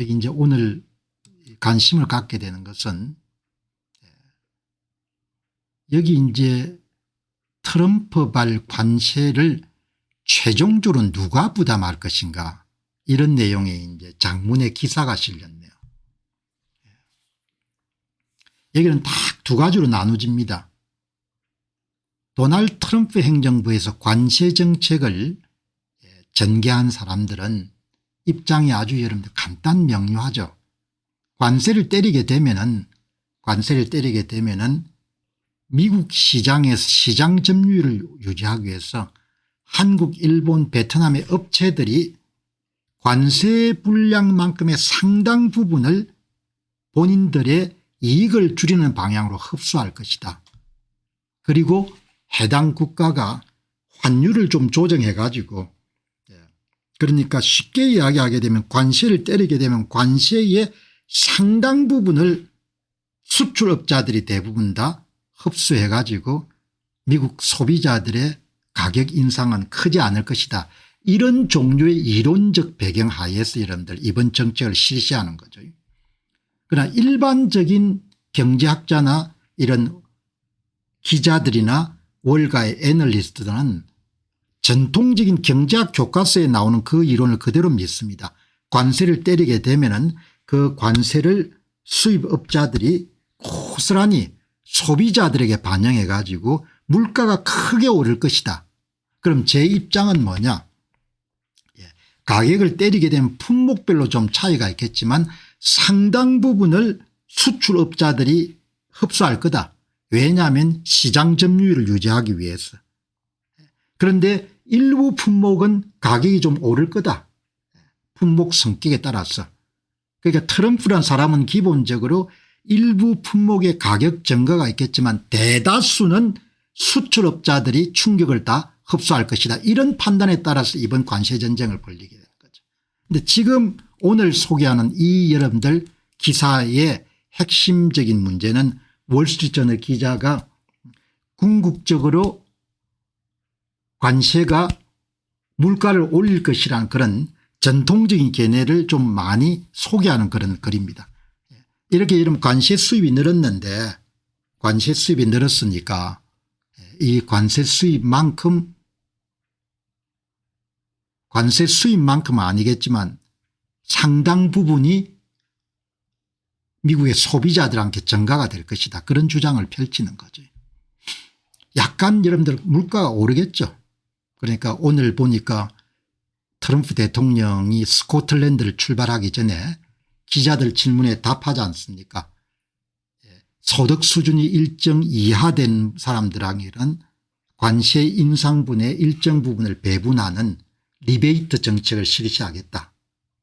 여기 이제 오늘 관심을 갖게 되는 것은 여기 이제 트럼프발 관세를 최종적으로 누가 부담할 것인가 이런 내용의 이제 장문의 기사가 실렸네요. 여기는 딱 두 가지로 나눠집니다. 도널드 트럼프 행정부에서 관세 정책을 전개한 사람들은 입장이 아주 여러분들 간단 명료하죠. 관세를 때리게 되면은 관세를 때리게 되면은 미국 시장에서 시장 점유율을 유지하기 위해서 한국 일본 베트남의 업체들이 관세 분량만큼의 상당 부분을 본인들의 이익을 줄이는 방향으로 흡수할 것이다. 그리고 해당 국가가 환율을 좀 조정해 가지고 그러니까 쉽게 이야기하게 되면 관세를 때리게 되면 관세의 상당 부분을 수출업자들이 대부분 다 흡수해 가지고 미국 소비자들의 가격 인상은 크지 않을 것이다. 이런 종류의 이론적 배경 하에서 여러분들 이번 정책을 실시하는 거죠. 그러나 일반적인 경제학자나 이런 기자들이나 월가의 애널리스트들은 전통적인 경제학 교과서에 나오는 그 이론을 그대로 믿습니다. 관세를 때리게 되면 그 관세를 수입업자들이 고스란히 소비자들에게 반영해 가지고 물가가 크게 오를 것이다. 그럼 제 입장은 뭐냐 예, 가격을 때리게 되면 품목별로 좀 차이가 있겠지만 상당 부분을 수출업자들이 흡수할 거다. 왜냐하면 시장 점유율을 유지하기 위해서. 그런데 일부 품목은 가격이 좀 오를 거다. 품목 성격에 따라서. 그러니까 트럼프란 사람은 기본적으로 일부 품목의 가격 증가가 있겠지만 대다수는 수출업자들이 충격을 다 흡수할 것이다. 이런 판단에 따라서 이번 관세 전쟁을 벌리게 되는 거죠. 그런데 지금 오늘 소개하는 이 여러분들 기사의 핵심적인 문제는 월스트리트저널 기자가 궁극적으로 관세가 물가를 올릴 것이라는 그런 전통적인 개념을 좀 많이 소개하는 그런 글입니다. 이렇게 이러면 관세 수입이 늘었는데 관세 수입이 늘었으니까 이 관세 수입만큼 관세 수입만큼은 아니겠지만 상당 부분이 미국의 소비자들한테 증가가 될 것이다. 그런 주장을 펼치는 거죠. 약간 여러분들 물가가 오르겠죠. 그러니까 오늘 보니까 트럼프 대통령이 스코틀랜드를 출발하기 전에 기자들 질문에 답하지 않습니까 예, 소득 수준이 일정 이하된 사람들에게는 관세 인상분의 일정 부분을 배분하는 리베이트 정책을 실시하겠다.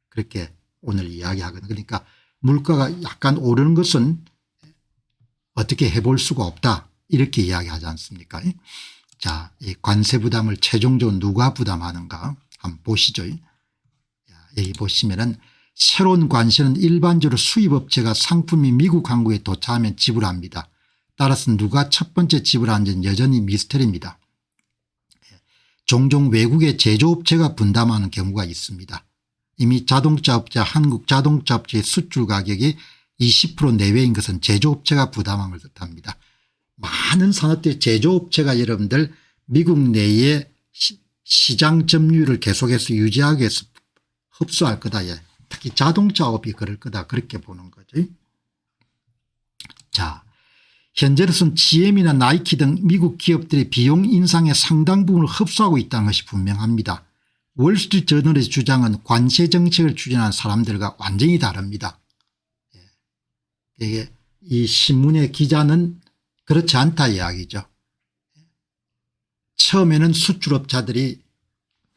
그렇게 오늘 이야기하거든요. 그러니까 물가가 약간 오르는 것은 어떻게 해볼 수가 없다. 이렇게 이야기하지 않습니까 자, 이 관세 부담을 최종적으로 누가 부담하는가 한번 보시죠. 여기 보시면은 새로운 관세는 일반적으로 수입업체가 상품이 미국 항구에 도착하면 지불합니다. 따라서 누가 첫 번째 지불하는지는 여전히 미스터리입니다. 종종 외국의 제조업체가 분담하는 경우가 있습니다. 이미 자동차 업체 한국 자동차 업체의 수출 가격이 20% 내외인 것은 제조업체가 부담함을 뜻합니다. 많은 산업들의 제조업체가 여러분들 미국 내에 시장 점유율을 계속해서 유지하기 위해서 흡수할 거다. 예. 특히 자동차업이 그럴 거다. 그렇게 보는 거죠. 자, 현재로서는 GM이나 나이키 등 미국 기업들의 비용 인상의 상당 부분을 흡수하고 있다는 것이 분명합니다. 월스트리트 저널의 주장은 관세 정책을 추진한 사람들과 완전히 다릅니다. 예. 이게 이 신문의 기자는 그렇지 않다 이야기죠. 처음에는 수출업자들이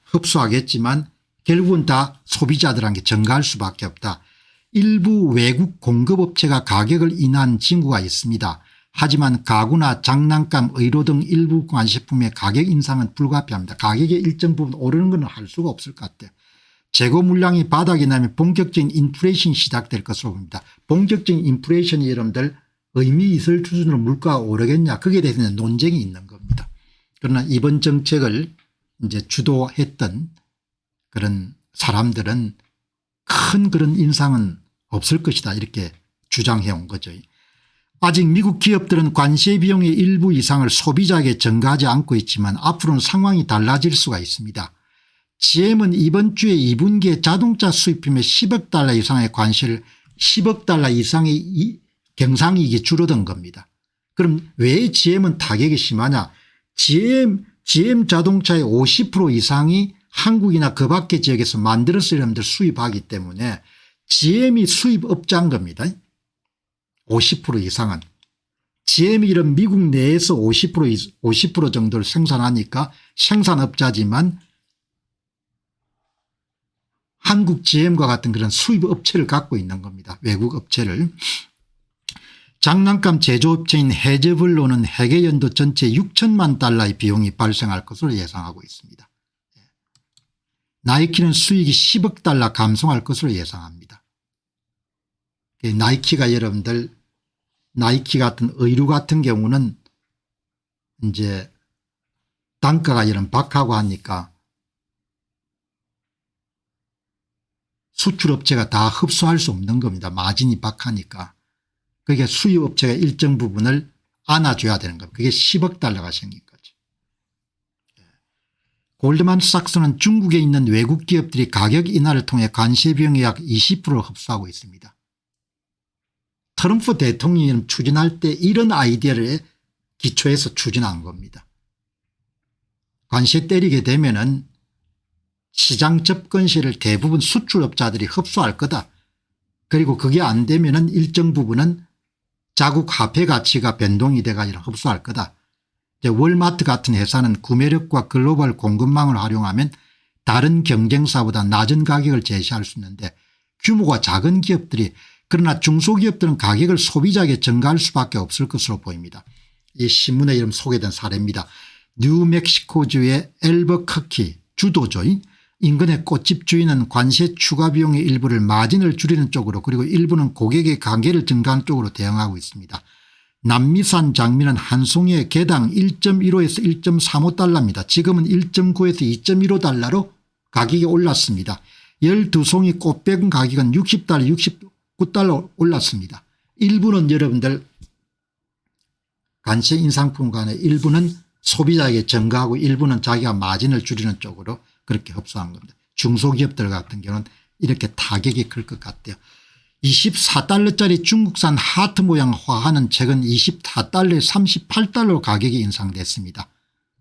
흡수하겠지만 결국은 다 소비자들한테 증가할 수밖에 없다. 일부 외국 공급업체가 가격을 인한 징후가 있습니다. 하지만 가구나 장난감 의료 등 일부 관세품의 가격 인상은 불가피합니다. 가격의 일정 부분 오르는 것은 할 수가 없을 것 같아요. 재고 물량이 바닥이 나면 본격적인 인플레이션이 시작될 것으로 봅니다. 본격적인 인플레이션이 여러분들 의미 있을 수준으로 물가가 오르겠냐 거기에 대해서는 논쟁이 있는 겁니다. 그러나 이번 정책을 이제 주도했던 그런 사람들은 큰 그런 인상은 없을 것이다 이렇게 주장해 온 거죠. 아직 미국 기업들은 관세 비용의 일부 이상을 소비자에게 전가하지 않고 있지만 앞으로는 상황이 달라질 수가 있습니다. GM은 이번 주에 2분기에 자동차 수입품에 10억 달러 이상의 관세를 10억 달러 이상의 이 경상이익이 줄어든 겁니다. 그럼 왜 GM은 타격이 심하냐 GM, GM 자동차의 50% 이상이 한국이나 그 밖의 지역에서 만들어서 여러분들 수입하기 때문에 GM이 수입업자인 겁니다. 50% 이상은. GM이 이런 미국 내에서 50% 50% 정도를 생산하니까 생산업자지만 한국 GM과 같은 그런 수입업체를 갖고 있는 겁니다. 외국 업체를. 장난감 제조업체인 해저블로는 해계 연도 전체 6천만 달러의 비용이 발생할 것으로 예상하고 있습니다. 나이키는 수익이 10억 달러 감소할 것으로 예상합니다. 나이키가 여러분들 나이키 같은 의류 같은 경우는 이제 단가가 이런 박하고 하니까 수출업체가 다 흡수할 수 없는 겁니다. 마진이 박하니까. 그게 수입업체가 일정 부분을 안아줘야 되는 겁니다. 그게 10억 달러가 생긴 거죠. 골드만삭스는 중국에 있는 외국 기업들이 가격 인하를 통해 관세 비용의 약 20%를 흡수하고 있습니다. 트럼프 대통령이 추진할 때 이런 아이디어를 기초해서 추진한 겁니다. 관세 때리게 되면 은 시장 접근시를 대부분 수출업자들이 흡수할 거다. 그리고 그게 안 되면 은 일정 부분은 자국 화폐 가치가 변동이 돼가 흡수할 거다. 이제 월마트 같은 회사는 구매력과 글로벌 공급망을 활용하면 다른 경쟁사보다 낮은 가격을 제시할 수 있는데 규모가 작은 기업들이 그러나 중소기업들은 가격을 소비자에게 전가할 수밖에 없을 것으로 보입니다. 이 신문에 이름 소개된 사례입니다. 뉴멕시코주의 엘버커키 주도죠. 인근의 꽃집 주인은 관세 추가 비용의 일부를 마진을 줄이는 쪽으로 그리고 일부는 고객의 가게를 증가하는 쪽으로 대응하고 있습니다. 남미산 장미는 한 송이에 개당 1.15에서 1.35달러입니다. 지금은 1.9에서 2.15달러로 가격이 올랐습니다. 12송이 꽃배근 가격은 60달러 69달러 올랐습니다. 일부는 여러분들 관세 인상품 간에 일부는 소비자에게 전가하고 일부는 자기가 마진을 줄이는 쪽으로 그렇게 흡수한 겁니다. 중소기업들 같은 경우는 이렇게 타격이 클 것 같아요. 24달러짜리 중국산 하트 모양 화하는 최근 24달러에 38달러 가격이 인상됐습니다.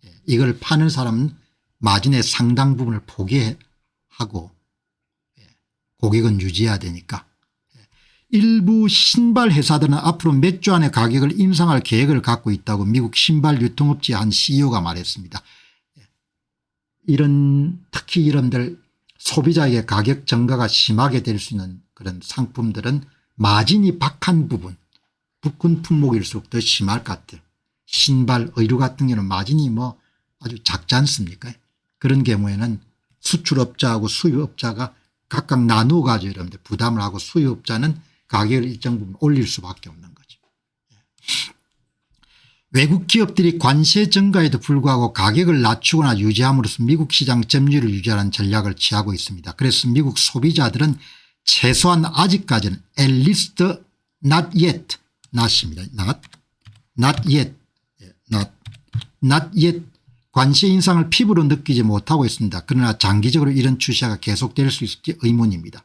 예, 이걸 파는 사람은 마진의 상당 부분을 포기하고 예, 고객은 유지해야 되니까 예, 일부 신발 회사들은 앞으로 몇 주 안에 가격을 인상할 계획을 갖고 있다고 미국 신발 유통업체 한 CEO가 말했습니다. 이런 특히 이런들 소비자에게 가격 증가가 심하게 될 수 있는 그런 상품들은 마진이 박한 부분 북군 품목일수록 더 심할 것 같아요. 신발 의류 같은 경우는 마진이 뭐 아주 작지 않습니까 그런 경우에는 수출업자하고 수입업자가 각각 나누어 가지고 여러분들 부담을 하고 수입업자는 가격을 일정 부분 올릴 수밖에 없는 거죠. 외국 기업들이 관세 증가에도 불구하고 가격을 낮추거나 유지함으로써 미국 시장 점유율을 유지하는 전략을 취하고 있습니다. 그래서 미국 소비자들은 최소한 아직까지는 at least not yet not입니다. not, not yet 예, not, not yet 관세 인상을 피부로 느끼지 못하고 있습니다. 그러나 장기적으로 이런 추세가 계속될 수 있을지 의문입니다.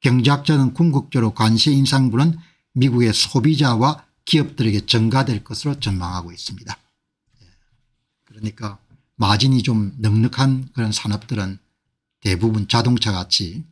경제학자는 궁극적으로 관세 인상분은 미국의 소비자와 기업들에게 전가될 것으로 전망하고 있습니다. 예. 그러니까 마진이 좀 넉넉한 그런 산업들은 대부분 자동차 같이